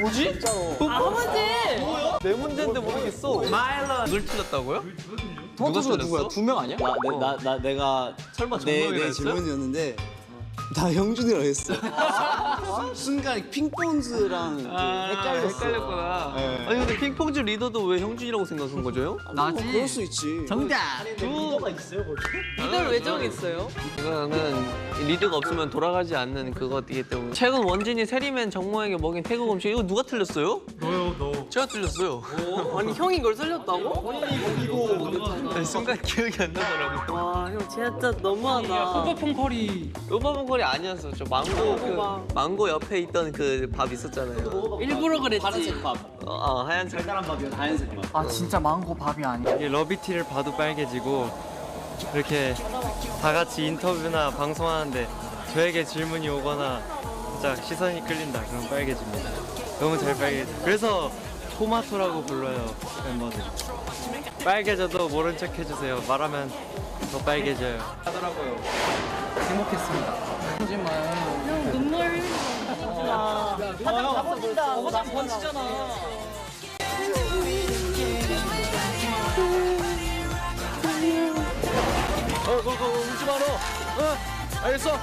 뭐지? 아버지! 내 문제인데 모르겠어. 마일런. 이걸 틀렸다고요? 토마토가 누구야? 두 명 아니야? 나, 내, 나, 나 내가 설마 내, 정명이라 내 했어요? 질문이었는데 나 형준이라고 했어. 순간 핑퐁즈랑 좀 헷갈렸어. 헷갈렸구나. 네. 아니 근데 핑퐁즈 리더도 왜 형준이라고 생각한 거죠? 나지. 그럴 수 있지. 이걸 왜 정했어요? 이거는 리더가 없으면 돌아가지 않는 그거이기 때문에 최근 원진이 세리맨 정모에게 먹인 태국 음식 이거 누가 틀렸어요? 너요 너 제가 틀렸어요 아니 형이 이걸 살렸다고? 아니, 순간 기억이 안 나더라고요 와, 형 진짜 너무하다. 퐁커리 로바봉걸이 아니었어 저 망고 그 망고 옆에 있던 그 밥 있었잖아요. 일부러 그랬지. 파란색 밥. 어, 어 하얀색. 달달한 밥이야. 하얀색 밥. 아 진짜 망고 밥이 아니야. 이게 러비티를 봐도 빨개지고 이렇게 다 같이 인터뷰나 방송하는데 저에게 질문이 오거나 진짜 시선이 끌린다. 그럼 빨개집니다. 너무 잘 빨개져 그래서 토마토라고 불러요 멤버들. 빨개져도 모른 척 해주세요. 말하면 더 빨개져요. 하더라고요. 행복했습니다. 형 눈물. 아, 화장 다 번진다. 화장 번지잖아. 어 그거 울지 마라 어 알겠어